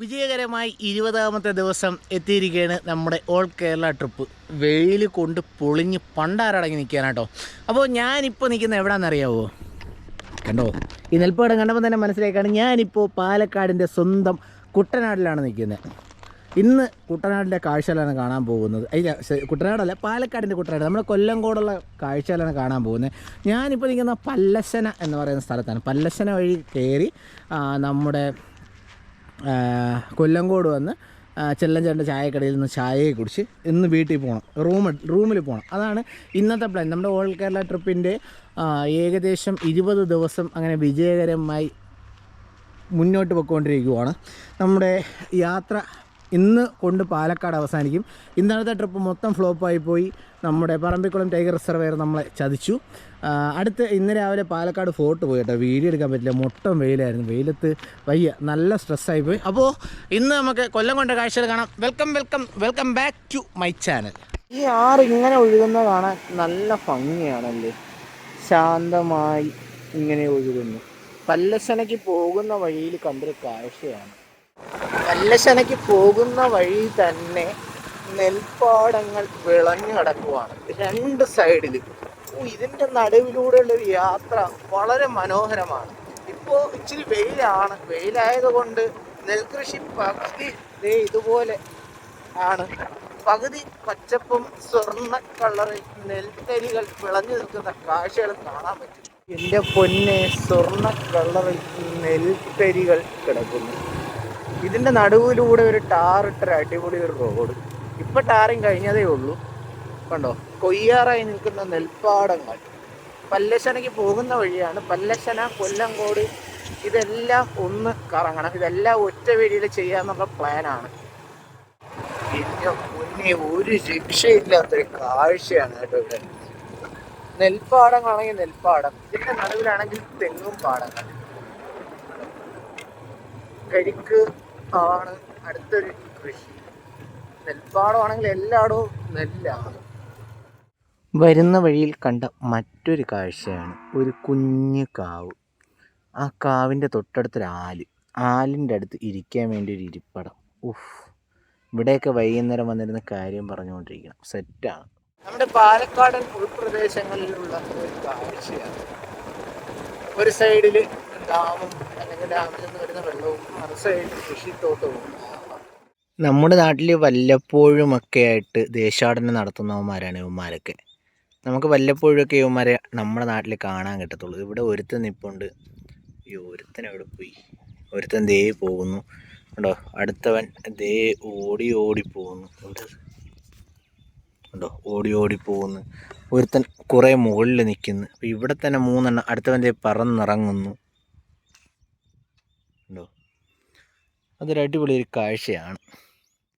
വിജയകരമായി ഇരുപതാമത്തെ ദിവസം എത്തിയിരിക്കുകയാണ് നമ്മുടെ ഓൾ കേരള ട്രിപ്പ്. വെയിൽ കൊണ്ട് പൊളിഞ്ഞ് പണ്ടാരടങ്ങി നിൽക്കാനാട്ടോ അപ്പോൾ ഞാനിപ്പോൾ നിൽക്കുന്ന എവിടെയാണെന്നറിയാവോ കണ്ടോ? ഈ നെൽപ്പാടം കണ്ടപ്പോൾ തന്നെ മനസ്സിലാക്കാണ് ഞാനിപ്പോൾ പാലക്കാടിന്റെ സ്വന്തം കുട്ടനാട്ടിലാണ് നിൽക്കുന്നത്. ഇന്ന് കുട്ടനാടിന്റെ കാഴ്ചകളാണ് കാണാൻ പോകുന്നത്. അല്ല കുട്ടനാടല്ല പാലക്കാടിന്റെ കുട്ടനാട്. നമ്മുടെ കൊല്ലംകോടുള്ള കാഴ്ചകളാണ് കാണാൻ പോകുന്നത്. ഞാനിപ്പോൾ നിൽക്കുന്ന പല്ലശന എന്ന് പറയുന്ന സ്ഥലത്താണ്. പല്ലശന വഴി കയറി നമ്മുടെ ആ, കൊല്ലംകോട് വന്ന് ചെല്ലം ചെല്ലഞ്ചേട്ടന്റെ ചായക്കടയിൽ നിന്ന് ചായയെ കുടിച്ച് ഇന്ന് വീട്ടിൽ പോകണം. റൂം റൂമിൽ പോകണം. അതാണ് ഇന്നത്തെ പ്ലാൻ നമ്മുടെ ഓൾ കേരള ട്രിപ്പിന്റെ ഏകദേശം ഇരുപത് ദിവസം അങ്ങനെ വിജയകരമായി മുന്നോട്ട് പോയിക്കൊണ്ടിരിക്കുവാണ്. നമ്മുടെ യാത്ര ഇന്ന് കൊണ്ട് പാലക്കാട് അവസാനിക്കും. ഇന്നലത്തെ ട്രിപ്പ് മൊത്തം ഫ്ലോപ്പായി പോയി. നമ്മുടെ പറമ്പിക്കുളം ടൈഗർ റിസർവെയർ നമ്മളെ ചതിച്ചു. അടുത്ത് ഇന്ന് രാവിലെ പാലക്കാട് ഫോർട്ട് പോയി കേട്ടോ. വീഡിയോ എടുക്കാൻ പറ്റില്ല. മൊട്ടം വെയിലായിരുന്നു. വെയിലത്ത് വയ്യ. നല്ല സ്ട്രെസ്സായി പോയി. അപ്പോൾ ഇന്ന് നമുക്ക് കൊല്ലം കൊണ്ട കാഴ്ചകൾ കാണാം. Welcome welcome welcome back to my channel ഈ ആറ് ഇങ്ങനെ ഒഴുകുന്ന കാണാൻ നല്ല ഭംഗിയാണല്ലേ? ശാന്തമായി ഇങ്ങനെ ഒഴുകുന്നു. പല്ലശനയ്ക്ക് പോകുന്ന വഴിയിൽ കണ്ടൊരു കാഴ്ചയാണ്. പല്ലശനയ്ക്ക് പോകുന്ന വഴി തന്നെ നെൽപ്പാടങ്ങൾ വിളഞ്ഞു കിടക്കുവാണ്. രണ്ട് സൈഡിൽ ഇതിന്റെ നടുവിലൂടെയുള്ള ഒരു യാത്ര വളരെ മനോഹരമാണ്. ഇപ്പോൾ ഇച്ചിരി വെയിലാണ്. വെയിലായതുകൊണ്ട് നെൽകൃഷി പകുതി ദേ ഇതുപോലെ ആണ്. പകുതി പച്ചപ്പും സ്വർണ കളറിൽ നെൽത്തരികൾ വിളഞ്ഞു നിൽക്കുന്ന കാഴ്ചകൾ കാണാൻ പറ്റും. എന്റെ പൊന്നെ സ്വർണ കളറിൽ നെൽത്തരികൾ കിടക്കുന്നു. ഇതിന്റെ നടുവിലൂടെ ഒരു ടാർ ഇട്ട അടിപൊളി ഒരു റോഡ് ഇപ്പം ടാറിങ് കഴിഞ്ഞതേ ഉള്ളൂ. കണ്ടോ? കൊയ്യാറായി നിൽക്കുന്ന നെൽപ്പാടങ്ങൾ. പല്ലശനയ്ക്ക് പോകുന്ന വഴിയാണ് പല്ലശന കൊല്ലങ്കോട്. ഇതെല്ലാം ഒന്ന് കറങ്ങണം. ഇതെല്ലാം ഒറ്റ വഴിയിൽ ചെയ്യാന്നുള്ള പ്ലാനാണ്. പിന്നെ മുന്നേ ഒരു രക്ഷയില്ലാത്തൊരു കാഴ്ചയാണ് കേട്ടോ ഇവിടെ നെൽപ്പാടങ്ങളാണെങ്കിൽ നെൽപ്പാടം. ഇതിന്റെ നടുവിലാണെങ്കിൽ തെങ്ങും പാടങ്ങൾ. കരിക്ക് ആണ് അടുത്തൊരു കൃഷി. നെൽപ്പാടമാണെങ്കിൽ എല്ലായിടവും നെല്ലാണ്. വരുന്ന വഴിയിൽ കണ്ട മറ്റൊരു കാഴ്ചയാണ് ഒരു കുഞ്ഞു കാവ്. ആ കാവിന്റെ തൊട്ടടുത്തൊരു ആൽ. ആലിന്റെ അടുത്ത് ഇരിക്കാൻ വേണ്ടി ഒരു ഇരിപ്പടം. ഉഫ്. ഇവിടെയൊക്കെ വൈകുന്നേരം വന്നിരുന്ന കാര്യം പറഞ്ഞുകൊണ്ടിരിക്കണം. സെറ്റാണ് നമ്മുടെ പാലക്കാടൻ ഉൾപ്രദേശങ്ങളിലുള്ള ഒരു കാഴ്ചയാണ്. ഒരു സൈഡിൽ ഡാമും അല്ലെങ്കിൽ ഡാമിൽ നിന്ന് വരുന്ന വെള്ളവും നമ്മുടെ നാട്ടിൽ വല്ലപ്പോഴും ഒക്കെ ആയിട്ട് ദേശാടനം നടത്തുന്നവന്മാരാണ് ഇവന്മാരൊക്കെ. നമുക്ക് വല്ലപ്പോഴും ഒക്കെ ഇവന്മാരെ നമ്മുടെ നാട്ടിൽ കാണാൻ കിട്ടത്തുള്ളൂ. ഇവിടെ ഒരുത്തൻ നിപ്പുണ്ട്. ഈ ഒരുത്തൻ എവിടെ പോയി? ഒരുത്തൻ ദേ പോകുന്നു. ഉണ്ടോ അടുത്തവൻ ദേ ഓടി ഓടി പോകുന്നു. ഉണ്ടോ ഓടി ഓടി പോകുന്നു. ഒരുത്തൻ കുറേ മുകളിൽ നിൽക്കുന്നു അപ്പോൾ ഇവിടെ തന്നെ മൂന്നെണ്ണം. അടുത്തവൻ ദേ പറന്നിറങ്ങുന്നു ഉണ്ടോ അതൊരു അടിപൊളി ഒരു കാഴ്ചയാണ്.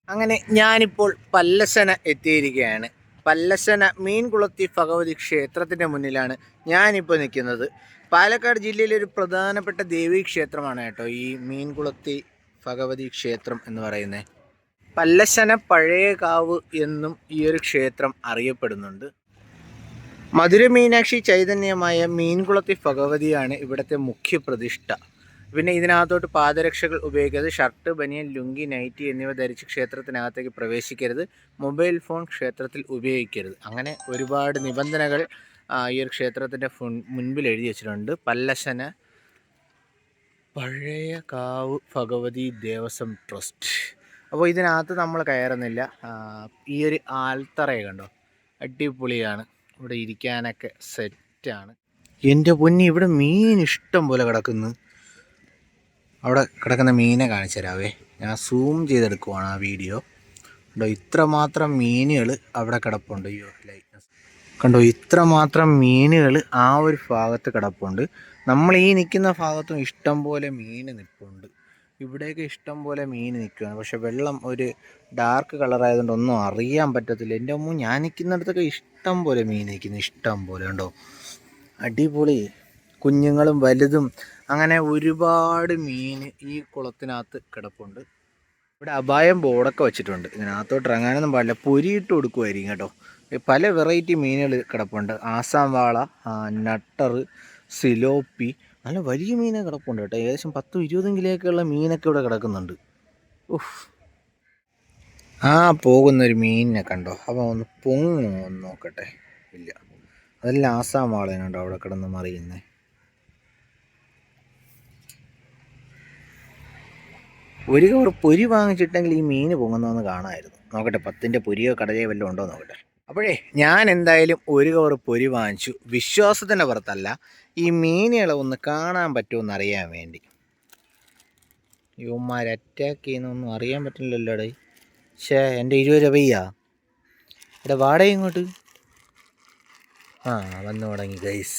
അങ്ങനെ ഞാനിപ്പോൾ പല്ലശന എത്തിയിരിക്കുകയാണ്. പല്ലശന മീൻകുളത്തി ഭഗവതി ക്ഷേത്രത്തിന്റെ മുന്നിലാണ് ഞാനിപ്പോൾ നിൽക്കുന്നത്. പാലക്കാട് ജില്ലയിലെ ഒരു പ്രധാനപ്പെട്ട ദേവീ ക്ഷേത്രമാണ് കേട്ടോ ഈ മീൻകുളത്തി ഭഗവതി ക്ഷേത്രം എന്ന് പറയുന്നത്. പല്ലശന പഴയകാവ് എന്നും ഈ ഒരു ക്ഷേത്രം അറിയപ്പെടുന്നുണ്ട്. മധുര മീനാക്ഷി ചൈതന്യമായ മീൻകുളത്തി ഭഗവതിയാണ് ഇവിടുത്തെ മുഖ്യ പ്രതിഷ്ഠ. പിന്നെ ഇതിനകത്തോട്ട് പാദരക്ഷകൾ ഉപയോഗിക്കരുത്. ഷർട്ട് ബനിയൻ ലുങ്കി നൈറ്റി എന്നിവ ധരിച്ച് ക്ഷേത്രത്തിനകത്തേക്ക് പ്രവേശിക്കരുത്. മൊബൈൽ ഫോൺ ക്ഷേത്രത്തിൽ ഉപയോഗിക്കരുത്. അങ്ങനെ ഒരുപാട് നിബന്ധനകൾ ഈ ഒരു ക്ഷേത്രത്തിന്റെ മുൻപിൽ എഴുതി വെച്ചിട്ടുണ്ട്. പല്ലശന പഴയ കാവ് ഭഗവതി ദേവസ്വം ട്രസ്റ്റ്. അപ്പോൾ ഇതിനകത്ത് നമ്മൾ കയറുന്നില്ല. ഈ ഒരു ആൽത്തറ കണ്ടോ? അടിപൊളിയാണ്. ഇവിടെ ഇരിക്കാനൊക്കെ സെറ്റാണ്. എന്റെ പൊന്നി ഇവിടെ മീൻ ഇഷ്ടം പോലെ കിടക്കുന്നു. അവിടെ കിടക്കുന്ന മീനെ കാണിച്ചു തരാവേ. ഞാൻ സൂം ചെയ്തെടുക്കുവാണ് ആ വീഡിയോ കണ്ടോ ഇത്രമാത്രം മീനുകൾ അവിടെ കിടപ്പുണ്ട്. അയ്യോ ലൈറ്റ്നസ് കണ്ടോ ഇത്രമാത്രം മീനുകൾ ആ ഒരു ഭാഗത്ത് കിടപ്പുണ്ട്. നമ്മൾ ഈ നിൽക്കുന്ന ഭാഗത്തും ഇഷ്ടം പോലെ മീൻ നിൽപ്പുണ്ട് ഇവിടെയൊക്കെ ഇഷ്ടം പോലെ മീൻ നിൽക്കുകയാണ്. പക്ഷെ വെള്ളം ഒരു ഡാർക്ക് കളറായതുകൊണ്ട് ഒന്നും അറിയാൻ പറ്റത്തില്ല. എന്റെ അമ്മ ഞാൻ നിൽക്കുന്നിടത്തൊക്കെ ഇഷ്ടം പോലെ മീൻ നിൽക്കുന്നു. ഇഷ്ടം പോലെ കണ്ടോ. അടിപൊളി. കുഞ്ഞുങ്ങളും വലുതും അങ്ങനെ ഒരുപാട് മീൻ ഈ കുളത്തിനകത്ത് കിടപ്പുണ്ട്. ഇവിടെ അപായം ബോർഡൊക്കെ വെച്ചിട്ടുണ്ട്. ഇതിനകത്തോട്ട് ഇറങ്ങാനൊന്നും പാടില്ല. പൊരിയിട്ട് കൊടുക്കുമായിരിക്കും കേട്ടോ. പല വെറൈറ്റി മീനുകൾ കിടപ്പുണ്ട്. ആസാം വാള നട്ടർ സിലോപ്പി നല്ല വലിയ മീനെ കിടപ്പുണ്ട് കേട്ടോ. ഏകദേശം പത്തും ഇരുപതും കിലോയൊക്കെയുള്ള മീനൊക്കെ ഇവിടെ കിടക്കുന്നുണ്ട്. ഉഫ്. ആ പോകുന്നൊരു മീനിനെ കണ്ടോ. അപ്പോൾ ഒന്ന് പൊങ്ങുമോ ഒന്ന് നോക്കട്ടെ. ഇല്ല. അതെല്ലാം ആസാം വാളേനുണ്ടോ അവിടെ കിടന്ന് മറിയുന്നേ? ഒരു കവർ പൊരി വാങ്ങിച്ചിട്ടെങ്കിൽ ഈ മീൻ പൊങ്ങുന്നതെന്ന് കാണാമായിരുന്നു. നോക്കട്ടെ പത്തിന്റെ പൊരിയോ കടലയോ വല്ലതും ഉണ്ടോ നോക്കട്ടെ. അപ്പോഴേ ഞാൻ എന്തായാലും ഒരു കവർ പൊരി വാങ്ങിച്ചു. വിശ്വാസത്തിന്റെ പുറത്തല്ല ഈ മീനുകളെ ഒന്ന് കാണാൻ പറ്റുമെന്ന് അറിയാൻ വേണ്ടി. യുവന്മാർ അറ്റാക്ക് ചെയ്യുന്നൊന്നും അറിയാൻ പറ്റില്ലല്ലോ ഡേ ഷേ എന്റെ ഇരുപത് രൂപയ്യാ? എടാ വാടക ഇങ്ങോട്ട് ആ വന്നു തുടങ്ങി ഗൈസ്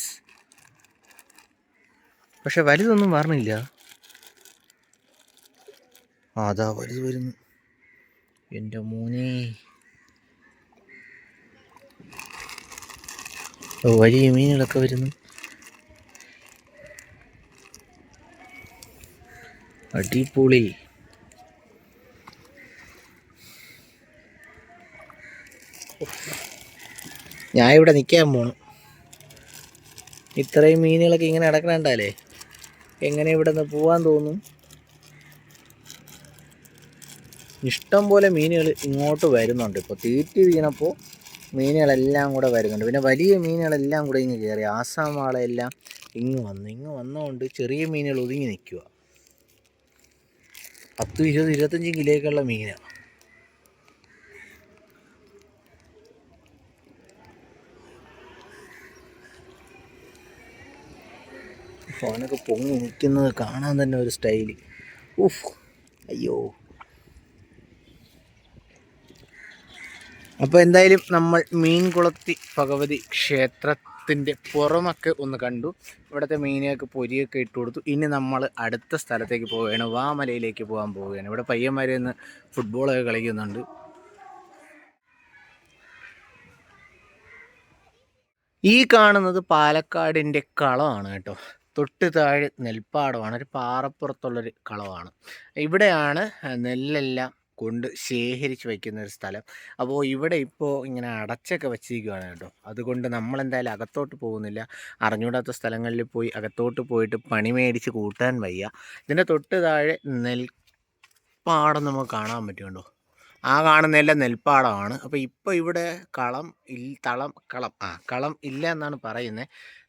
പക്ഷെ വലുതൊന്നും പറഞ്ഞില്ല അതാ വലുത് വരുന്നു. എന്റെ മോനെ. വലിയ മീനുകളൊക്കെ വരുന്നു. അടിപൊളി. ഞാൻ ഇവിടെ നിൽക്കാൻ പോണു. ഇത്രയും മീനുകളൊക്കെ ഇങ്ങനെ നടക്കണണ്ടല്ലേ എങ്ങനെ ഇവിടെ നിന്ന് പോവാൻ തോന്നും? ഇഷ്ടം പോലെ മീനുകൾ ഇങ്ങോട്ട് വരുന്നുണ്ട്. ഇപ്പോൾ തീറ്റി വീണപ്പോൾ മീനുകളെല്ലാം കൂടെ വരുന്നുണ്ട്. പിന്നെ വലിയ മീനുകളെല്ലാം കൂടെ ഇങ്ങ് കയറി ആസാം വാളയെല്ലാം ഇങ്ങ് വന്നു ഇങ്ങ് വന്നുകൊണ്ട് ചെറിയ മീനുകൾ ഒതുങ്ങി നിൽക്കുക പത്തും ഇരുപത് ഇരുപത്തഞ്ച് കിലോയ്ക്കുള്ള മീനാണ് ഫോനൊക്കെ പൊങ്ങി നിൽക്കുന്നത് കാണാൻ തന്നെ ഒരു സ്റ്റൈൽ. ഉഫ് അയ്യോ. അപ്പോൾ എന്തായാലും നമ്മൾ മീൻകുളത്തി ഭഗവതി ക്ഷേത്രത്തിന്റെ പുറമൊക്കെ ഒന്ന് കണ്ടു. ഇവിടുത്തെ മീനെയൊക്കെ പൊരിയൊക്കെ ഇട്ട് കൊടുത്തു. ഇനി നമ്മൾ അടുത്ത സ്ഥലത്തേക്ക് പോവുകയാണ്. വാമലയിലേക്ക് പോകാൻ പോവുകയാണ്. ഇവിടെ പയ്യന്മാർ ഇന്ന് ഫുട്ബോളൊക്കെ കളിക്കുന്നുണ്ട്. ഈ കാണുന്നത് പാലക്കാടിന്റെ കളമാണ് കേട്ടോ. തൊട്ട് താഴെ നെൽപ്പാടമാണ്. ഒരു പാറപ്പുറത്തുള്ളൊരു കളമാണ്. ഇവിടെയാണ് നെല്ലെല്ലാം കൊണ്ട് ശേഖരിച്ച് വയ്ക്കുന്ന ഒരു സ്ഥലം. അപ്പോൾ ഇവിടെ ഇപ്പോൾ ഇങ്ങനെ അടച്ചൊക്കെ വെച്ചിരിക്കുകയാണ് കേട്ടോ. അതുകൊണ്ട് നമ്മളെന്തായാലും അകത്തോട്ട് പോകുന്നില്ല. അറിഞ്ഞൂടാത്ത സ്ഥലങ്ങളിൽ പോയി അകത്തോട്ട് പോയിട്ട് പണി മേടിച്ച് കൂട്ടാൻ വയ്യ. ഇതിന്റെ തൊട്ട് താഴെ നെൽപ്പാടം നമുക്ക് കാണാൻ പറ്റുന്നുണ്ടോ ആ കാണുന്നതെല്ലാം നെൽപ്പാടമാണ്. അപ്പോൾ ഇപ്പോൾ ഇവിടെ കളം ഇൽ തളം കളം. ആ കളം ഇല്ല എന്നാണ് പറയുന്നത്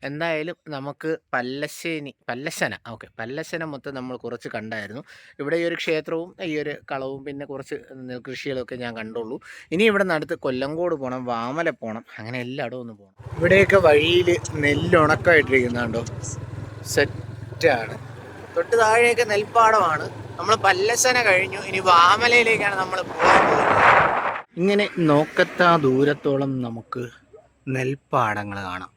എന്തായാലും നമുക്ക് പല്ലശ്ശേനി പല്ലശ്ശന. ഓക്കെ പല്ലശ്ശന മൊത്തം നമ്മൾ കുറച്ച് കണ്ടായിരുന്നു. ഇവിടെ ഈ ഒരു ക്ഷേത്രവും ഈ ഒരു കളവും പിന്നെ കുറച്ച് നെൽകൃഷികളൊക്കെ ഞാൻ കണ്ടുള്ളൂ. ഇനി ഇവിടെ നടത്ത് കൊല്ലങ്കോട് പോകണം വാമല പോകണം അങ്ങനെ എല്ലായിടവും ഒന്ന് പോകണം ഇവിടെയൊക്കെ വഴിയിൽ നെല്ലുണക്കമായിട്ടിരിക്കുന്നുണ്ടോ സെറ്റാണ്. തൊട്ട് താഴെയൊക്കെ നെൽപ്പാടമാണ്. നമ്മൾ പല്ലസന കഴിഞ്ഞു. ഇനി വാമലയിലേക്കാണ് നമ്മൾ പോകുന്നത്. ഇങ്ങനെ നോക്കത്താ ദൂരത്തോളം നമുക്ക് നെൽപ്പാടങ്ങൾ കാണാം.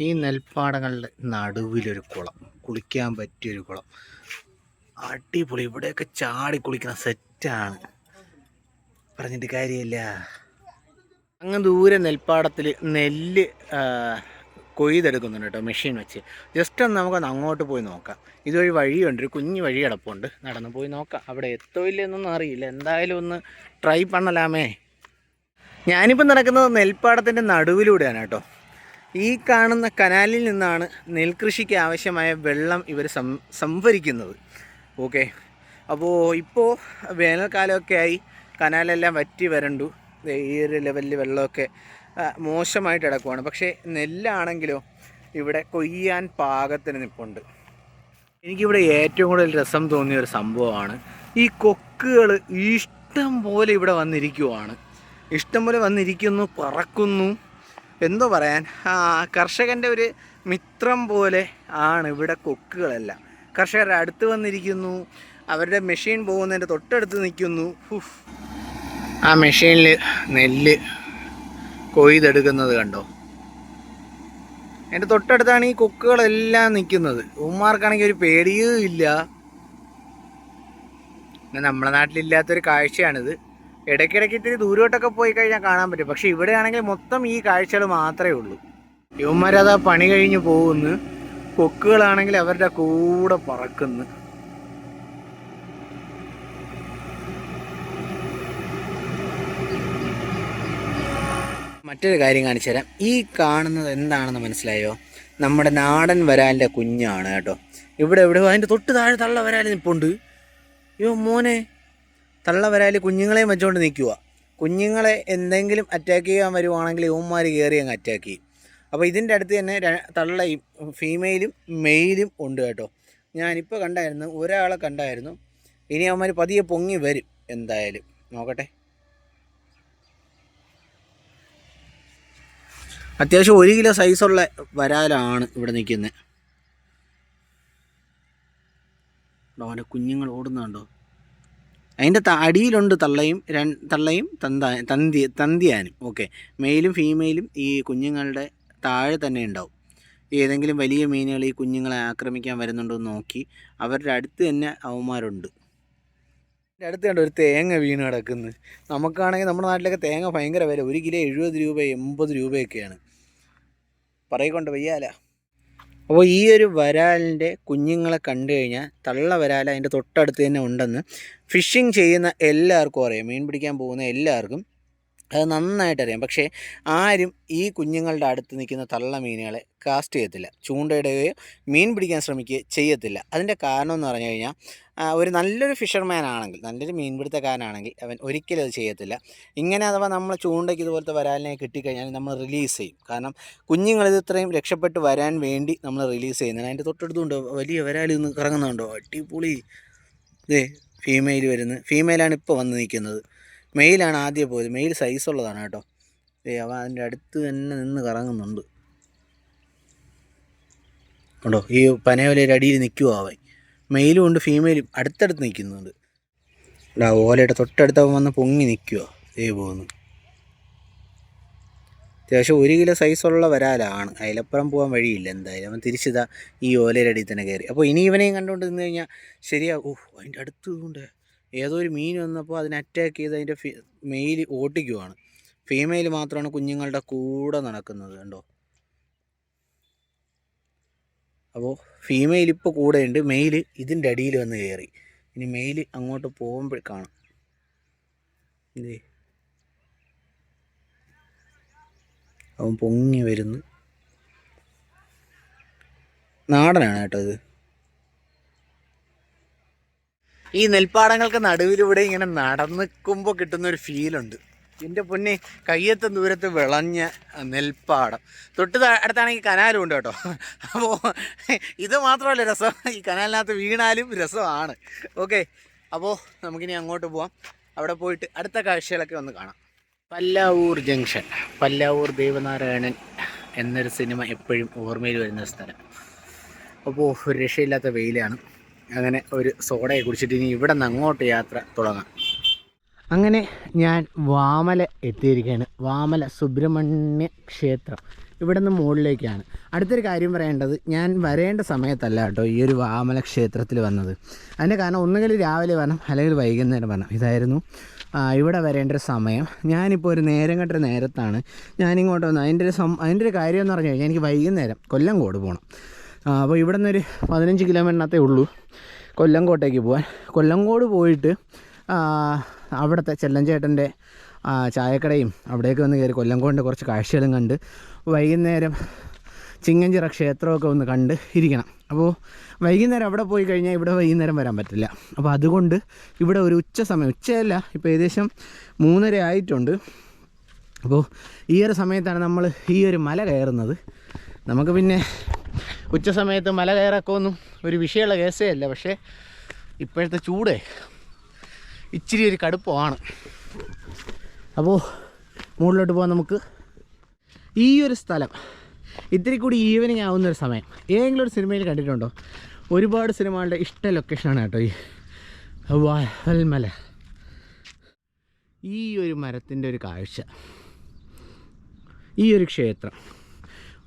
ഈ നെൽപ്പാടങ്ങളുടെ നടുവിലൊരു കുളം കുളിക്കാൻ പറ്റിയൊരു കുളം. അടിപൊളി ഇവിടെയൊക്കെ ചാടി കുളിക്കുന്ന സെറ്റാണ് പറഞ്ഞിട്ട് കാര്യമില്ല. അങ്ങ് ദൂരെ നെൽപ്പാടത്തിൽ നെല്ല് കൊയ്തെടുക്കുന്നുണ്ട് കേട്ടോ മെഷീൻ വെച്ച്. ജസ്റ്റ് ഒന്ന് നമുക്കൊന്ന് അങ്ങോട്ട് പോയി നോക്കാം. ഇതൊരു വഴിയുണ്ട് ഒരു കുഞ്ഞു വഴി കിടപ്പുണ്ട്. നടന്ന് പോയി നോക്കാം. അവിടെ എത്തോ ഇല്ലെന്നൊന്നും അറിയില്ല. എന്തായാലും ഒന്ന് ട്രൈ പണലാമേ. ഞാനിപ്പോൾ നടക്കുന്നത് നെൽപ്പാടത്തിന്റെ നടുവിലൂടെയാണ് കേട്ടോ. ഈ കാണുന്ന കനാലിൽ നിന്നാണ് നെൽകൃഷിക്ക് ആവശ്യമായ വെള്ളം ഇവർ സം സംഭരിക്കുന്നത്. ഓക്കെ അപ്പോൾ ഇപ്പോൾ വേനൽക്കാലമൊക്കെ ആയി കനാലെല്ലാം വറ്റി വരണ്ടു. ഈ ഒരു ലെവലിൽ വെള്ളമൊക്കെ മോശമായിട്ട് കിടക്കുവാണ്. പക്ഷേ നെല്ലാണെങ്കിലോ ഇവിടെ കൊയ്യാൻ പാകത്തിന് നിൽപ്പുണ്ട് എനിക്കിവിടെ ഏറ്റവും കൂടുതൽ രസം തോന്നിയ ഒരു സംഭവമാണ്. ഈ കൊക്കുകൾ ഇഷ്ടം പോലെ ഇവിടെ വന്നിരിക്കുവാണ്. ഇഷ്ടം പോലെ വന്നിരിക്കുന്നു പറക്കുന്നു. എന്തോ പറയാൻ? കർഷകന്റെ ഒരു മിത്രം പോലെ ആണ് ഇവിടെ കൊക്കുകളെല്ലാം. കർഷകരുടെ അടുത്ത് വന്നിരിക്കുന്നു അവരുടെ മെഷീൻ പോകുന്നതിന്റെ തൊട്ടടുത്ത് നിൽക്കുന്നു. ആ മെഷീനിൽ നെല്ല് കൊയ്തെടുക്കുന്നത് കണ്ടോ? എന്റെ തൊട്ടടുത്താണ് ഈ കൊക്കുകളെല്ലാം നിൽക്കുന്നത്. ഉമ്മാർക്കാണെങ്കിൽ ഒരു പേടിയും ഇല്ല. നമ്മുടെ നാട്ടിലില്ലാത്തൊരു കാഴ്ചയാണിത്. ഇടയ്ക്കിടയ്ക്ക് ഇത്തിരി ദൂരോട്ടൊക്കെ പോയി കഴിഞ്ഞാൽ കാണാൻ പറ്റും. പക്ഷെ ഇവിടെയാണെങ്കിൽ മൊത്തം ഈ കാഴ്ചകൾ മാത്രമേ ഉള്ളൂ. ഇവന്മാരതാ പണി കഴിഞ്ഞ് പോകുന്നു. കൊക്കുകളാണെങ്കിൽ അവരുടെ കൂടെ പറക്കുന്നു. മറ്റൊരു കാര്യം കാണിച്ചു തരാം. ഈ കാണുന്നത് എന്താണെന്ന് മനസ്സിലായോ? നമ്മുടെ നാടൻ വരാലിന്റെ കുഞ്ഞാണ് കേട്ടോ. ഇവിടെ ഇവിടെ അതിന്റെ തൊട്ട് താഴെ തള്ള വരാൽ അയ്യോ മോനെ. തള്ള വരാൽ കുഞ്ഞുങ്ങളെയും വെച്ചുകൊണ്ട് നിൽക്കുക കുഞ്ഞുങ്ങളെ എന്തെങ്കിലും അറ്റാക്ക് ചെയ്യാൻ വരുവാണെങ്കിൽ യവന്മാർ കയറി അങ്ങ് അറ്റാക്ക് ചെയ്യും. അപ്പോൾ ഇതിന്റെ അടുത്ത് തന്നെ തള്ളയും ഫീമെയിലും മെയിലും ഉണ്ട് കേട്ടോ. ഞാനിപ്പോൾ കണ്ടായിരുന്നു ഒരാളെ കണ്ടായിരുന്നു. ഇനി അവന്മാർ പതിയെ പൊങ്ങി വരും എന്തായാലും. നോക്കട്ടെ. അത്യാവശ്യം ഒരു കിലോ സൈസുള്ള വരാലാണ് ഇവിടെ നിൽക്കുന്നത് അവന്റെ കുഞ്ഞുങ്ങൾ ഓടുന്നുണ്ടോ അതിന്റെ അടിയിലുണ്ട് തള്ളയും തള്ളയും തന്ത തന്തി തന്തിയാനും. ഓക്കെ മെയിലും ഫീമെയിലും ഈ കുഞ്ഞുങ്ങളുടെ താഴെ തന്നെ ഉണ്ടാവും. ഏതെങ്കിലും വലിയ മീനുകൾ ഈ കുഞ്ഞുങ്ങളെ ആക്രമിക്കാൻ വരുന്നുണ്ടോ എന്ന് നോക്കി അവരുടെ അടുത്ത് തന്നെ അവന്മാരുണ്ട്. എന്റെ അടുത്ത് കണ്ട ഒരു തേങ്ങ വീണ് കിടക്കുന്നത് നമുക്കാണെങ്കിൽ നമ്മുടെ നാട്ടിലൊക്കെ തേങ്ങ ഭയങ്കര വില. ഒരു കിലോ എഴുപത് രൂപ എൺപത് രൂപയൊക്കെയാണ്. പറയിക്കൊണ്ട് വയ്യാല. അപ്പോൾ ഈ ഒരു വരാലിന്റെ കുഞ്ഞുങ്ങളെ കണ്ടു കഴിഞ്ഞാൽ തള്ള വരാൽ അതിന്റെ തൊട്ടടുത്ത് തന്നെ ഉണ്ടെന്ന് ഫിഷിങ് ചെയ്യുന്ന എല്ലാവർക്കും അറിയാം. മീൻ പിടിക്കാൻ പോകുന്ന എല്ലാവർക്കും അത് നന്നായിട്ട് അറിയാം പക്ഷേ ആരും ഈ കുഞ്ഞുങ്ങളുടെ അടുത്ത് നിൽക്കുന്ന തള്ള മീനുകളെ കാസ്റ്റ് ചെയ്യത്തില്ല. ചൂണ്ടയിടുകയോ മീൻ പിടിക്കാൻ ശ്രമിക്കുകയോ ചെയ്യത്തില്ല. അതിന്റെ കാരണം എന്ന് പറഞ്ഞു കഴിഞ്ഞാൽ ഒരു നല്ലൊരു ഫിഷർമാൻ ആണെങ്കിൽ നല്ലൊരു മീൻപിടുത്തക്കാരനാണെങ്കിൽ അവൻ ഒരിക്കലും അത് ചെയ്യത്തില്ല. ഇങ്ങനെ അഥവാ നമ്മൾ ചൂണ്ടയ്ക്ക് ഇതുപോലത്തെ വരാലിനെ കിട്ടിക്കഴിഞ്ഞാൽ നമ്മൾ റിലീസ് ചെയ്യും. കാരണം കുഞ്ഞുങ്ങളിത് ഇത്രയും രക്ഷപ്പെട്ട് വരാൻ വേണ്ടി നമ്മൾ റിലീസ് ചെയ്യുന്നത് അതിന്റെ തൊട്ടടുത്തുണ്ടോ വലിയ വരാലി ഒന്ന് കറങ്ങുന്നുണ്ടോ? അടിപൊളി. ഇതേ ഫീമെയിൽ വരുന്നത് ഫീമെയിലാണ് ഇപ്പോൾ വന്ന് നിൽക്കുന്നത്. മെയിലാണ് ആദ്യം പോയത്. മെയിൽ സൈസ് ഉള്ളതാണ് കേട്ടോ. ഏ അവ അതിന്റെ അടുത്ത് തന്നെ നിന്ന് കറങ്ങുന്നുണ്ട്. ഉണ്ടോ ഈ പനയോലയുടെ അടിയിൽ നിൽക്കുമോ അവൻ. മെയിലും ഉണ്ട് ഫീമെയിലും അടുത്തടുത്ത് നിൽക്കുന്നുണ്ട്. ഉണ്ടാ ഓലയുടെ തൊട്ടടുത്ത് അവൻ വന്ന് പൊങ്ങി നിൽക്കുമോ ഏ പോകുന്നു. അത്യാവശ്യം ഒരു കിലോ സൈസുള്ള വരാലാണ്. അതിലപ്പുറം പോകാൻ വഴിയില്ല എന്തായാലും. അവൻ തിരിച്ചിതാ ഈ ഓലയുടെ അടിയിൽ തന്നെ കയറി. അപ്പോൾ ഇനി ഇവനെയും കണ്ടുകൊണ്ട് നിന്ന് കഴിഞ്ഞാൽ ശരിയാ. ഓ അതിന്റെ അടുത്ത് കൊണ്ട് ഏതോ ഒരു മീൻ വന്നപ്പോൾ അതിനെ അറ്റാക്ക് ചെയ്ത് അതിന്റെ മെയിൽ ഓട്ടിക്കുവാണ്. ഫീമെയിൽ മാത്രമാണ് കുഞ്ഞുങ്ങളുടെ കൂടെ നടക്കുന്നത് കണ്ടോ? അപ്പോൾ ഫീമെയിൽ ഇപ്പോൾ കൂടെ ഉണ്ട് മെയിൽ ഇതിന്റെ അടിയിൽ വന്ന് കയറി. ഇനി മെയിൽ അങ്ങോട്ട് പോകുമ്പോൾ കാണാം. അവൻ പൊങ്ങി വരുന്നു. നാടനാണ് കേട്ടോ ഇത്. ഈ നെൽപ്പാടങ്ങൾക്ക് നടുവിലൂടെ ഇങ്ങനെ നടന്നിക്കുമ്പോൾ കിട്ടുന്ന ഒരു ഫീലുണ്ട്. എന്റെ പൊന്നെ കയ്യെത്തും ദൂരത്ത് വിളഞ്ഞ നെൽപ്പാടം. തൊട്ട് അടുത്താണെങ്കിൽ കനാലും ഉണ്ട് കേട്ടോ. അപ്പോൾ ഇത് മാത്രമല്ല രസം. ഈ കനാലിനകത്ത് വീണാലും രസമാണ്. ഓക്കെ അപ്പോൾ നമുക്കിനി അങ്ങോട്ട് പോവാം. അവിടെ പോയിട്ട് അടുത്ത കാഴ്ചകളൊക്കെ ഒന്ന് കാണാം. പല്ലാവൂർ ജംഗ്ഷൻ പല്ലാവൂർ ദേവനാരായണൻ എന്നൊരു സിനിമ എപ്പോഴും ഓർമ്മയിൽ വരുന്ന സ്ഥലം. അപ്പോൾ രക്ഷയില്ലാത്ത വെയിലാണ്. അങ്ങനെ ഒരു സോഡയെ കുടിച്ചിട്ട് ഇനി ഇവിടെ നിന്ന് അങ്ങോട്ട് യാത്ര തുടങ്ങാം. അങ്ങനെ ഞാൻ വാമല എത്തിയിരിക്കുകയാണ്. വാമല സുബ്രഹ്മണ്യ ക്ഷേത്രം. ഇവിടെ നിന്ന് മുകളിലേക്കാണ്. അടുത്തൊരു കാര്യം പറയേണ്ടത് ഞാൻ വരേണ്ട സമയത്തല്ല കേട്ടോ ഈ ഒരു വാമല ക്ഷേത്രത്തിൽ വന്നത്. അതിന്റെ കാരണം ഒന്നുകിൽ രാവിലെ വരണം അല്ലെങ്കിൽ വൈകുന്നേരം വരണം. ഇതായിരുന്നു ഇവിടെ വരേണ്ട ഒരു സമയം. ഞാനിപ്പോൾ ഒരു നേരം കെട്ടൊരു നേരത്താണ് ഞാനിങ്ങോട്ട് വന്നത്. അതിന്റെ ഒരു സം അതിന്റെ ഒരു കാര്യം എന്ന് പറഞ്ഞു കഴിഞ്ഞാൽ എനിക്ക് വൈകുന്നേരം കൊല്ലം കോട് പോകണം. അപ്പോൾ ഇവിടെ നിന്നൊരു പതിനഞ്ച് കിലോമീറ്ററിനകത്തേ ഉള്ളൂ കൊല്ലംകോട്ടേക്ക് പോകാൻ കൊല്ലംകോട് പോയിട്ട് അവിടുത്തെ ചെല്ലഞ്ചേട്ടന്റെ ചായക്കടയും അവിടേക്ക് വന്ന് കയറി കൊല്ലംകോടിന്റെ കുറച്ച് കാഴ്ചകളും കണ്ട് വൈകുന്നേരം ചിങ്ങഞ്ചിറ ക്ഷേത്രമൊക്കെ ഒന്ന് കണ്ട് ഇരിക്കണം. അപ്പോൾ വൈകുന്നേരം അവിടെ പോയി കഴിഞ്ഞാൽ ഇവിടെ വൈകുന്നേരം വരാൻ പറ്റില്ല. അപ്പോൾ അതുകൊണ്ട് ഇവിടെ ഒരു ഉച്ച സമയം ഉച്ചയല്ല ഇപ്പോൾ ഏകദേശം മൂന്നര ആയിട്ടുണ്ട്. അപ്പോൾ ഈ ഒരു സമയത്താണ് നമ്മൾ ഈ ഒരു മല കയറുന്നത്. നമുക്ക് പിന്നെ ഉച്ച സമയത്ത് മല കയറക്കൊന്നും ഒരു വിഷയമുള്ള കേസേ അല്ല പക്ഷേ ഇപ്പോഴത്തെ ചൂടേ ഇച്ചിരി ഒരു കടുപ്പമാണ്. അപ്പോൾ മുകളിലോട്ട് പോകാൻ നമുക്ക്. ഈ ഒരു സ്ഥലം ഇത്തിരി കൂടി ഈവനിങ് ആവുന്ന ഒരു സമയം. ഏതെങ്കിലും ഒരു സിനിമയിൽ കണ്ടിട്ടുണ്ടോ? ഒരുപാട് സിനിമകളുടെ ഇഷ്ട ലൊക്കേഷനാണ് കേട്ടോ ഈ വൽമല. ഈ ഒരു മരത്തിന്റെ ഒരു കാഴ്ച. ഈ ഒരു ക്ഷേത്രം.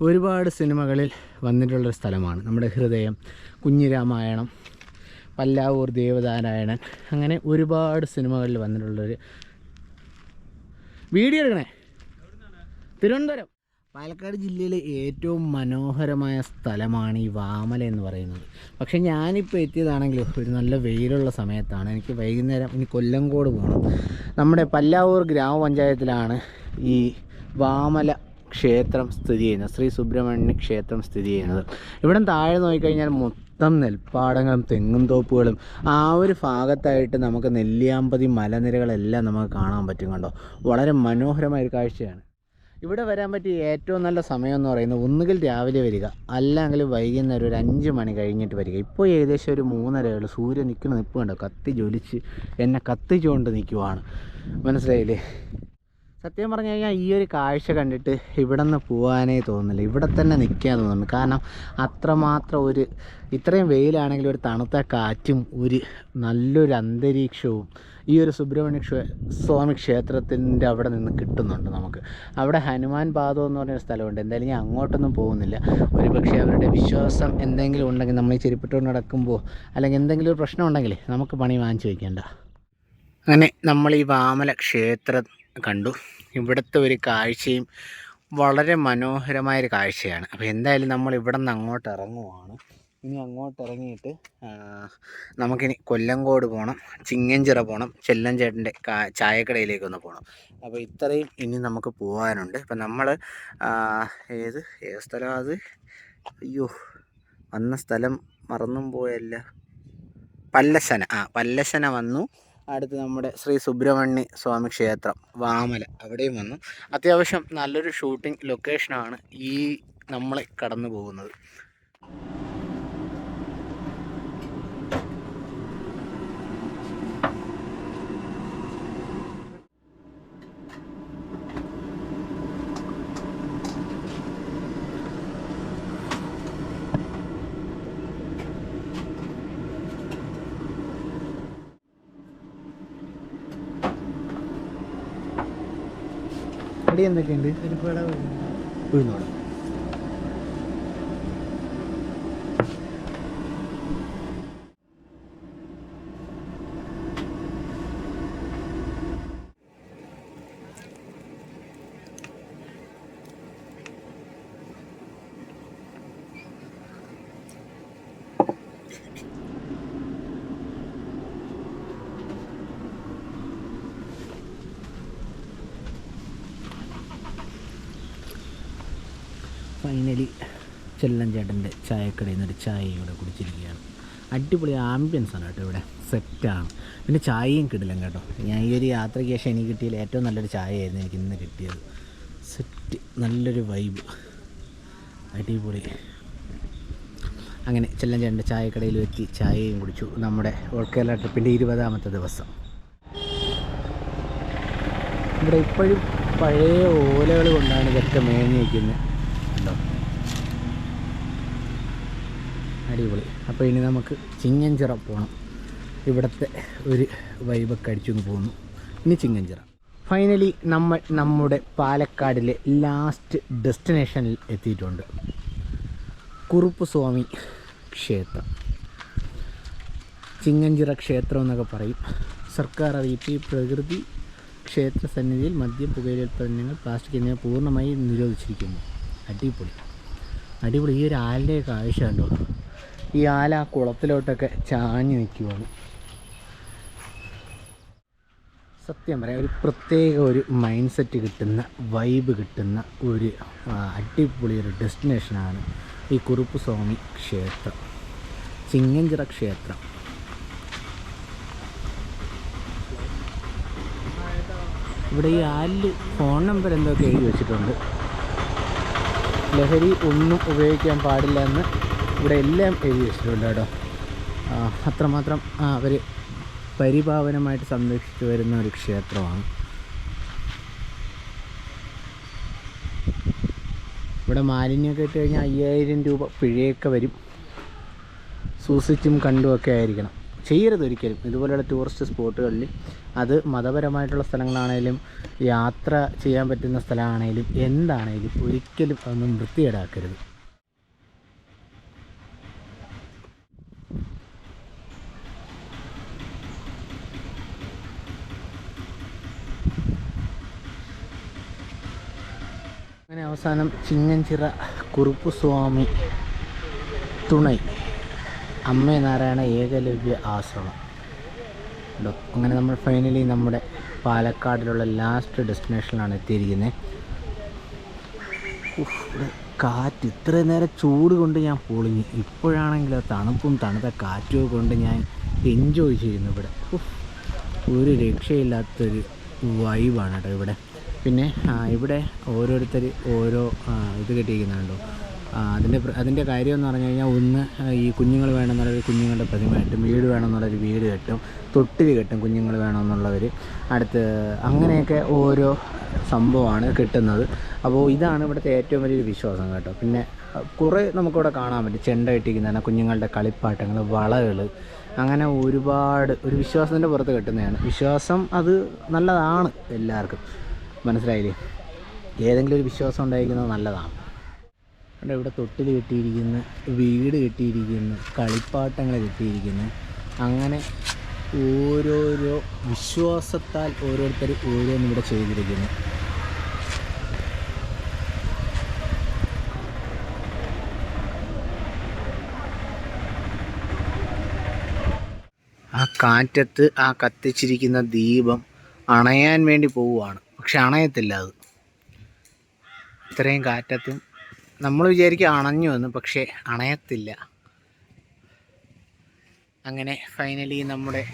ഒരുപാട് സിനിമകളിൽ വന്നിട്ടുള്ളൊരു സ്ഥലമാണ്. നമ്മുടെ ഹൃദയം കുഞ്ഞിരാമായണം പല്ലാവൂർ ദേവനാരായണൻ അങ്ങനെ ഒരുപാട് സിനിമകളിൽ വന്നിട്ടുള്ളൊരു വീഡിയോ എടുക്കണേ. തിരുവനന്തപുരം. പാലക്കാട് ജില്ലയിലെ ഏറ്റവും മനോഹരമായ സ്ഥലമാണ് ഈ വാമല എന്ന് പറയുന്നത്. പക്ഷേ ഞാനിപ്പോൾ എത്തിയതാണെങ്കിൽ ഒരു നല്ല വെയിലുള്ള സമയത്താണ്. എനിക്ക് വൈകുന്നേരം ഇനി കൊല്ലങ്കോട് പോകണം നമ്മുടെ പല്ലാവൂർ ഗ്രാമപഞ്ചായത്തിലാണ് ഈ വാമല ക്ഷേത്രം സ്ഥിതി ചെയ്യുന്നത്. ശ്രീ സുബ്രഹ്മണ്യ ക്ഷേത്രം സ്ഥിതി ചെയ്യുന്നത്. ഇവിടെ താഴെ നോക്കിക്കഴിഞ്ഞാൽ മൊത്തം നെൽപ്പാടങ്ങളും തെങ്ങും തോപ്പുകളും. ആ ഒരു ഭാഗത്തായിട്ട് നമുക്ക് നെല്ലിയാമ്പതി മലനിരകളെല്ലാം നമുക്ക് കാണാൻ പറ്റും കണ്ടോ? വളരെ മനോഹരമായ ഒരു കാഴ്ചയാണ്. ഇവിടെ വരാൻ പറ്റിയ ഏറ്റവും നല്ല സമയം എന്ന് പറയുന്നത് ഒന്നുകിൽ രാവിലെ വരിക അല്ലെങ്കിൽ വൈകുന്നേരം ഒരു അഞ്ച് മണി കഴിഞ്ഞിട്ട് വരിക. ഇപ്പോൾ ഏകദേശം ഒരു മൂന്നരയുള്ളൂ സൂര്യൻ നിൽക്കുന്ന നിൽപ്പുണ്ടോ കത്തി ജ്വലിച്ച് എന്നെ കത്തിച്ചുകൊണ്ട് നിൽക്കുവാണ്. മനസ്സിലായില്ലേ? സത്യം പറഞ്ഞു കഴിഞ്ഞാൽ ഈ ഒരു കാഴ്ച കണ്ടിട്ട് ഇവിടെ നിന്ന് പോകാനേ തോന്നുന്നില്ല ഇവിടെ തന്നെ നിൽക്കാൻ തോന്നുന്നു. കാരണം അത്രമാത്രം ഒരു ഇത്രയും വെയിലാണെങ്കിലും ഒരു തണുത്ത കാറ്റും ഒരു നല്ലൊരു അന്തരീക്ഷവും ഈ ഒരു സുബ്രഹ്മണ്യ സ്വാമി ക്ഷേത്രത്തിന്റെ അവിടെ നിന്ന് കിട്ടുന്നുണ്ട് നമുക്ക്. അവിടെ ഹനുമാൻ പാദം എന്ന് പറഞ്ഞൊരു സ്ഥലമുണ്ട്. എന്തായാലും ഞാൻ അങ്ങോട്ടൊന്നും പോകുന്നില്ല. ഒരു പക്ഷേ അവരുടെ വിശ്വാസം എന്തെങ്കിലും ഉണ്ടെങ്കിൽ നമ്മൾ ഈ ചെരുപ്പിട്ടുകൊണ്ട് നടക്കുമ്പോൾ അല്ലെങ്കിൽ എന്തെങ്കിലും ഒരു പ്രശ്നം ഉണ്ടെങ്കിൽ നമുക്ക് പണി വാങ്ങിച്ചു വയ്ക്കേണ്ട അങ്ങനെ നമ്മൾ ഈ വാമല ക്ഷേത്രം കണ്ടു. ഇവിടുത്തെ ഒരു കാഴ്ചയും വളരെ മനോഹരമായൊരു കാഴ്ചയാണ്. അപ്പോൾ എന്തായാലും നമ്മൾ ഇവിടെ നിന്ന് അങ്ങോട്ട് ഇറങ്ങുവാണ്. ഇനി അങ്ങോട്ട് ഇറങ്ങിയിട്ട് നമുക്കിനി കൊല്ലങ്കോട് പോകണം ചിങ്ങഞ്ചിറ പോകണം ചെല്ലഞ്ചേട്ടന്റെ കാ ചായക്കടയിലേക്ക് ഒന്ന് പോകണം അപ്പോൾ ഇത്രയും ഇനി നമുക്ക് പോകാനുണ്ട് അപ്പം നമ്മൾ ഏത്? ഏത് സ്ഥലം അത്? അയ്യോ വന്ന സ്ഥലം മറന്നും പോയല്ല. പല്ലശന ആ പല്ലശന വന്നു. അടുത്ത് നമ്മുടെ ശ്രീ സുബ്രഹ്മണ്യ സ്വാമി ക്ഷേത്രം വാമല. അവിടെയും വന്നു. അത്യാവശ്യം നല്ലൊരു ഷൂട്ടിംഗ് ലൊക്കേഷനാണ് ഈ നമ്മൾ കടന്നു പോകുന്നത് അവിടെ എന്തൊക്കെയുണ്ട്? ഉഴുന്നോട് ഫൈനലി ചെല്ലം ചേട്ടന്റെ ചായക്കടയിൽ നിന്നൊരു ചായ ഇവിടെ കുടിച്ചിരിക്കുകയാണ്. അടിപൊളി ആംബിയൻസ് ആണ് കേട്ടോ ഇവിടെ. സെറ്റാണ് പിന്നെ ചായയും കിട്ടില്ല കേട്ടോ. ഞാൻ ഈ ഒരു യാത്രയ്ക്ക് ശേഷം എനിക്ക് കിട്ടിയതിൽ ഏറ്റവും നല്ലൊരു ചായയായിരുന്നു എനിക്ക് ഇന്ന് കിട്ടിയത്. സെറ്റ് നല്ലൊരു വൈബ് അടിപൊളി. അങ്ങനെ ചെല്ലം ചേട്ടന്റെ ചായക്കടയിൽ എത്തി ചായയും കുടിച്ചു. നമ്മുടെ കേരള ട്രിപ്പിന്റെ ഇരുപതാമത്തെ ദിവസം. ഇവിടെ ഇപ്പോഴും പഴയ ഓലകൾ കൊണ്ടാണ് ഇതൊക്കെ മേഞ്ഞ് വയ്ക്കുന്നത് ഉണ്ടോ അടിപൊളി. അപ്പോൾ ഇനി നമുക്ക് ചിങ്ങഞ്ചിറ പോകണം ഇവിടുത്തെ ഒരു വൈബൊക്കെ അടിച്ചൊന്ന് പോകുന്നു ഇനി ചിങ്ങഞ്ചിറ. ഫൈനലി നമ്മൾ നമ്മുടെ പാലക്കാടിലെ ലാസ്റ്റ് ഡെസ്റ്റിനേഷനിൽ എത്തിയിട്ടുണ്ട്. കുറുപ്പ് സ്വാമി ക്ഷേത്രം. ചിങ്ങഞ്ചിറ ക്ഷേത്രം എന്നൊക്കെ പറയും. സർക്കാർ അറിയിപ്പ് പ്രകൃതി ക്ഷേത്ര സന്നിധിയിൽ മദ്യം പുകയില ഉൽപ്പന്നങ്ങൾ പ്ലാസ്റ്റിക് എന്നിവ പൂർണമായി നിരോധിച്ചിരിക്കുന്നു. അടിപൊളി. അടിപൊളി. ഈ ഒരു ആലിന്റെ കാഴ്ച കണ്ടോ? ഈ ആല ആ കുളത്തിലോട്ടൊക്കെ ചാഞ്ഞു നിൽക്കുവാണ്. സത്യം പറയാം ഒരു പ്രത്യേക ഒരു മൈൻഡ് സെറ്റ് കിട്ടുന്ന വൈബ് കിട്ടുന്ന ഒരു അടിപൊളി ഒരു ഡെസ്റ്റിനേഷനാണ് ഈ കുറുപ്പ് സ്വാമി ക്ഷേത്രം ചിങ്ങഞ്ചിറ ക്ഷേത്രം. ഇവിടെ ഈ ആലിൽ ഫോൺ നമ്പർ എന്തൊക്കെ എഴുതി വെച്ചിട്ടുണ്ട്. ലഹരി ഒന്നും ഉപയോഗിക്കാൻ പാടില്ല എന്ന് ഇവിടെ എല്ലാം എഴുതി വെച്ചിട്ടുണ്ട് കേട്ടോ. അത്രമാത്രം അവർ പരിപാവനമായിട്ട് സംരക്ഷിച്ചു വരുന്ന ഒരു ക്ഷേത്രമാണ്. ഇവിടെ മാലിന്യമൊക്കെ ഇട്ട് കഴിഞ്ഞാൽ അയ്യായിരം രൂപ പിഴയൊക്കെ വരും. സൂക്ഷിച്ചും കണ്ടുമൊക്കെ ആയിരിക്കണം. ചെയ്യരുത് ഒരിക്കലും. ഇതുപോലെയുള്ള ടൂറിസ്റ്റ് സ്പോട്ടുകളിൽ അത് മതപരമായിട്ടുള്ള സ്ഥലങ്ങളാണേലും യാത്ര ചെയ്യാൻ പറ്റുന്ന സ്ഥലമാണേലും എന്താണേലും ഒരിക്കലും അതൊന്നും വൃത്തികേടാക്കരുത്. അങ്ങനെ അവസാനം ചിങ്ങഞ്ചിറ കുറുപ്പുസ്വാമി തുണൈ അമ്മനാരായണ ഏകലവ്യ ആശ്രമം. ഉണ്ടോ അങ്ങനെ നമ്മൾ ഫൈനലി നമ്മുടെ പാലക്കാടിലുള്ള ലാസ്റ്റ് ഡെസ്റ്റിനേഷനിലാണ് എത്തിയിരിക്കുന്നത് കാറ്റ് ഇത്രയും നേരം ചൂട് കൊണ്ട് ഞാൻ പൊളിഞ്ഞു. ഇപ്പോഴാണെങ്കിൽ തണുപ്പും തണുത്ത കാറ്റും കൊണ്ട് ഞാൻ എൻജോയ് ചെയ്യുന്നു ഇവിടെ. ഒരു രക്ഷയില്ലാത്തൊരു വൈബാണ് കേട്ടോ ഇവിടെ. പിന്നെ ഇവിടെ ഓരോരുത്തർ ഓരോ ഇത് കെട്ടിയിരിക്കുന്നുണ്ടോ? അതിന്റെ അതിന്റെ കാര്യമെന്ന് പറഞ്ഞു കഴിഞ്ഞാൽ ഒന്ന് ഈ കുഞ്ഞുങ്ങൾ വേണമെന്നുള്ളൊരു കുഞ്ഞുങ്ങളുടെ പ്രതിമ കെട്ടും വീട് വേണമെന്നുള്ളൊരു വീട് കെട്ടും തൊട്ടിൽ കെട്ടും കുഞ്ഞുങ്ങൾ വേണമെന്നുള്ളവർ. അടുത്ത് അങ്ങനെയൊക്കെ ഓരോ സംഭവമാണ് കിട്ടുന്നത്. അപ്പോൾ ഇതാണ് ഇവിടുത്തെ ഏറ്റവും വലിയൊരു വിശ്വാസം കേട്ടോ. പിന്നെ കുറേ നമുക്കിവിടെ കാണാൻ പറ്റും. ചെണ്ട കെട്ടിക്കുന്നതാണ് കുഞ്ഞുങ്ങളുടെ കളിപ്പാട്ടങ്ങൾ വളകൾ. അങ്ങനെ ഒരുപാട് ഒരു വിശ്വാസത്തിന്റെ പുറത്ത് കെട്ടുന്നതാണ്. വിശ്വാസം അത് നല്ലതാണ് എല്ലാവർക്കും. മനസ്സിലായില്ലേ? ഏതെങ്കിലും ഒരു വിശ്വാസം ഉണ്ടായിരിക്കുന്നത് നല്ലതാണ്. കണ്ടോ ഇവിടെ തൊട്ടിൽ കെട്ടിയിരിക്കുന്നു വീട് കെട്ടിയിരിക്കുന്നു കളിപ്പാട്ടങ്ങൾ കെട്ടിയിരിക്കുന്നു. അങ്ങനെ ഓരോരോ വിശ്വാസത്താൽ ഓരോരുത്തർ ഓരോന്നും ഇവിടെ ചെയ്തിരിക്കുന്നു. ആ കാറ്റത്ത് ആ കത്തിച്ചിരിക്കുന്ന ദീപം അണയാൻ വേണ്ടി പോവുകയാണ്. പക്ഷെ അണയത്തില്ല അത്. ഇത്രയും കാറ്റത്തും നമ്മൾ വിചാരിക്കും അണഞ്ഞു എന്ന് പക്ഷേ അണയത്തില്ല. അങ്ങനെ ഫൈനലി നമ്മുടെ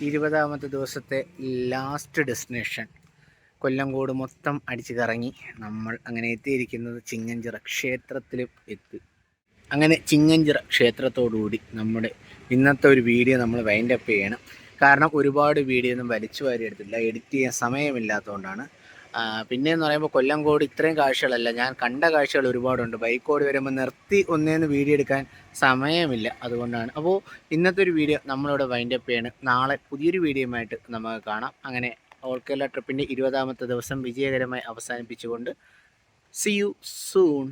ഇരുപതാമത്തെ ദിവസത്തെ ലാസ്റ്റ് ഡെസ്റ്റിനേഷൻ കൊല്ലംകോട് മൊത്തം അടിച്ച് കറങ്ങി നമ്മൾ അങ്ങനെ എത്തിയിരിക്കുന്നത് ചിങ്ങഞ്ചിറ ക്ഷേത്രത്തിലും എത്തി. അങ്ങനെ ചിങ്ങഞ്ചിറ ക്ഷേത്രത്തോടുകൂടി നമ്മുടെ ഇന്നത്തെ ഒരു വീഡിയോ നമ്മൾ വൈൻഡപ്പ് ചെയ്യണം. കാരണം ഒരുപാട് വീഡിയോ ഒന്നും വലിച്ചു വാരി എടുത്തില്ല എഡിറ്റ് ചെയ്യാൻ സമയമില്ലാത്തതുകൊണ്ടാണ്. പിന്നെ പിന്നെയെന്ന് പറയുമ്പോൾ കൊല്ലം കോട് ഇത്രയും കാഴ്ചകളല്ല. ഞാൻ കണ്ട കാഴ്ചകൾ ഒരുപാടുണ്ട്. ബൈക്ക് ഓടി വരുമ്പോൾ നിർത്തി ഒന്നേന്ന് വീഡിയോ എടുക്കാൻ സമയമില്ല അതുകൊണ്ടാണ്. അപ്പോൾ ഇന്നത്തെ ഒരു വീഡിയോ നമ്മളിവിടെ വൈൻഡ് അപ്പ് ചെയ്യണം. നാളെ പുതിയൊരു വീഡിയോയുമായിട്ട് നമുക്ക് കാണാം. അങ്ങനെ ഓൾ കേരള ട്രിപ്പിന്റെ ഇരുപതാമത്തെ ദിവസം വിജയകരമായി അവസാനിപ്പിച്ചുകൊണ്ട് സി യു സൂൺ